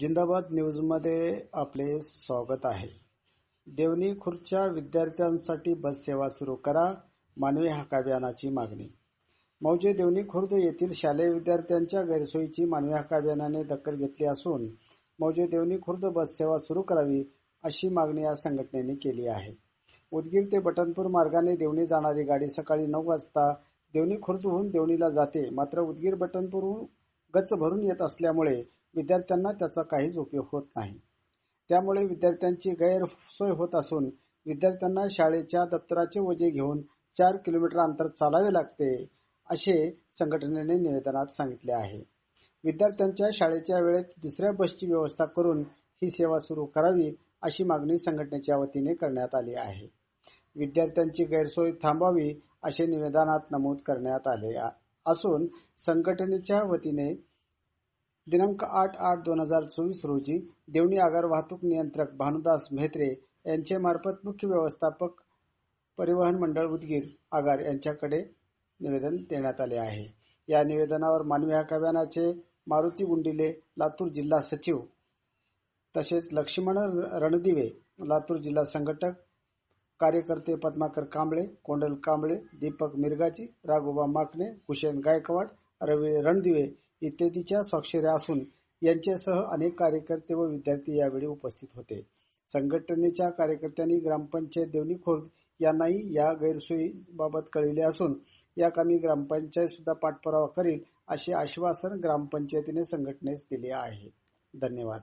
जिंदाबाद न्यूजमध्ये आपले स्वागत आहे. देवणी खुर्च्या विद्यार्थ्यांसाठी बस सेवा सुरू करा मानवी हक्क अभियानाची मागणी. मौजे देवणी खुर्द येथील शालेय विद्यार्थ्यांच्या गैरसोयीची मानवी हक्क अभियानाने दखल घेतली असून मौजे देवणी खुर्द बस सेवा सुरू करावी अशी मागणी या संघटनेने केली आहे. उदगीर ते बटनपूर मार्गाने देवणी जाणारी गाडी सकाळी नऊ वाजता देवणी खुर्दहून देवणीला जाते. मात्र उदगीर बटनपूरहून गच्च भरून येत असल्यामुळे विद्यार्थ्यांना त्याचा काहीच उपयोग होत नाही. त्यामुळे विद्यार्थ्यांची गैरसोय होत असून विद्यार्थ्यांना शाळेच्या दप्तराचे ओझे घेऊन चार किलोमीटर अंतर चालावे लागते असे संघटनेने निवेदनात सांगितले आहे. विद्यार्थ्यांच्या शाळेच्या वेळेत दुसऱ्या बसची व्यवस्था करून ही सेवा सुरू करावी अशी मागणी संघटनेच्या वतीने करण्यात आली आहे. विद्यार्थ्यांची गैरसोय थांबावी असे निवेदनात नमूद करण्यात आले असून संघटनेच्या वतीने दिनांक आठ आठ दोन हजार चोवीस रोजी देवणी आगार वाहतूक नियंत्रक भानुदास म्हेत्रे यांचे मार्फत मुख्य व्यवस्थापक परिवहन मंडळ उदगीर आगार यांच्याकडे निवेदन देण्यात आले आहे. या निवेदनावर मानवी हक्क अभियानाचे मारुती गुंडिले लातूर जिल्हा सचिव तसेच लक्ष्मण रणदिवे लातूर जिल्हा संघटक कार्यकर्ते पद्माकर कांबळे कोंडल कांबळे दीपक मिरगाची राघोबा माकणे कुशेन गायकवाड रवी रणदिवे इत्यादीच्या स्वाक्षऱ्या असून यांच्यासह अनेक कार्यकर्ते व विद्यार्थी यावेळी उपस्थित होते. संघटनेच्या कार्यकर्त्यांनी ग्रामपंचायत देवणी खुर्द यांनाही या गैरसोयीबाबत कळविले असून या कामी ग्रामपंचायत सुद्धा पाठपुरावा करील असे आश्वासन ग्रामपंचायतीने संघटनेस दिले आहे. धन्यवाद.